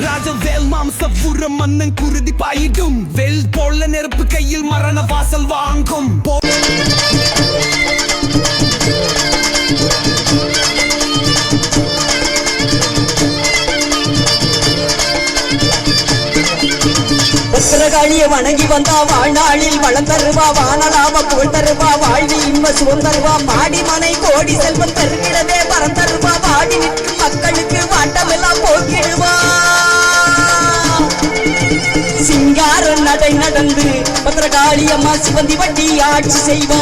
ராஜவேல் மாம்சபுரம் மன்னன் குருதி பாயிடும். வெல் போல நெருப்பு கையில் மரண வாசல் வாங்கும். போ- உத்தரகாளிய வணங்கி வந்தா வாழ்நாளில் வளம் தருவா வானலாம புகழ் தருவா வாழ்வி இன்ப சுகம் தருவா மாடி மனை கோடி செல்வம் தருகிறதே வரம் சிங்கார நடை நடந்து பத்திரகாளி அம்மா சிவந்தி வட்டி ஆட்சி செய்வா.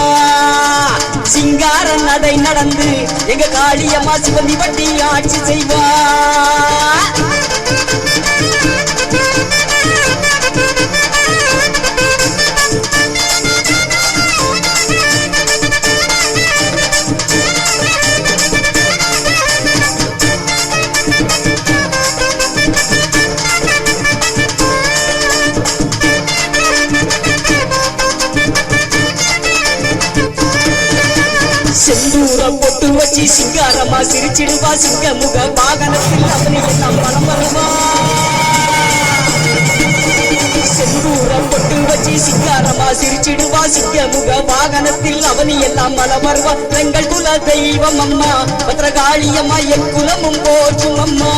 சிங்கார நடை நடந்து எங்க காளி அம்மா சிவந்தி வட்டி ஆட்சி செய்வா. செந்தூரம் பொட்டு வச்சு சிங்காரமா சிரிச்சிடுவா. சிங்க முக வாகனத்தில் அவனை நாம் மனம் வருவா செந்தூரம் பொட்டு வச்சு சிங்காரமா சிரிச்சிடுவா. சிங்க முக வாகனத்தில் அவனி எல்லாம் மனம் வருவா எங்கள் குல தெய்வம் அம்மா பத்திரகாளி அம்மா என் குலமும் போற்றும் அம்மா.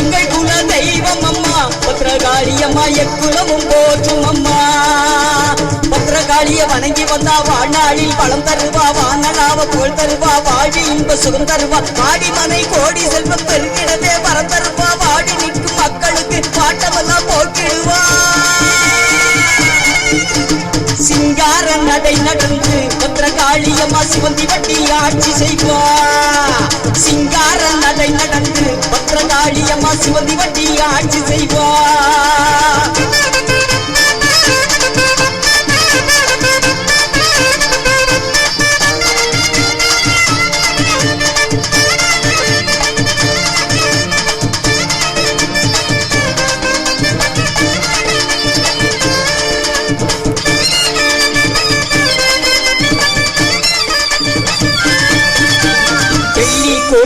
எங்கள் குல தெய்வம் அம்மா பத்திரகாளி அம்மா என் குலமும் போற்றும் அம்மா. பத்திரகாளிய வணங்கி வந்தா வாழ்நாளில் பழம் தருவா வாங்கலாவ கோல் தருவா வாழி இன்ப சுகம் தருவா. வாடி மனை கோடி செல்வம் பெருகிடவே வரம் தருவா வாடி நிற்கும் மக்களுக்கு பாட்டமெல்லாம் போக்கிடுவா. சிங்கார நடை நடந்து பத்திரகாளியம்மா சிவந்தி வட்டி ஆட்சி செய்வா. சிங்கார நடை நடந்து பத்திரகாளியம்மா சிவந்தி வட்டி ஆட்சி செய்வா.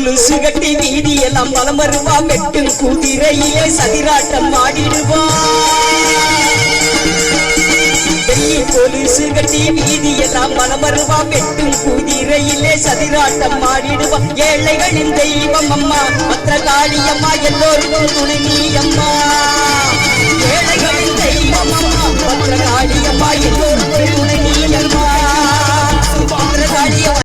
கொலுசு கட்டி வீதி எல்லாம் வலம் வருவா மெட்டும் குதிரையிலே சதிராட்டம் ஆடிடுவா கொலுசு கட்டி வீதி எல்லாம் வலம் வருவா மெட்டும் குதிரையிலே சதிராட்டம் ஆடிடுவா ஏழைகளின் தெய்வம் அம்மா மற்ற காளியம்மா எல்லோருக்கும் துணி அம்மா.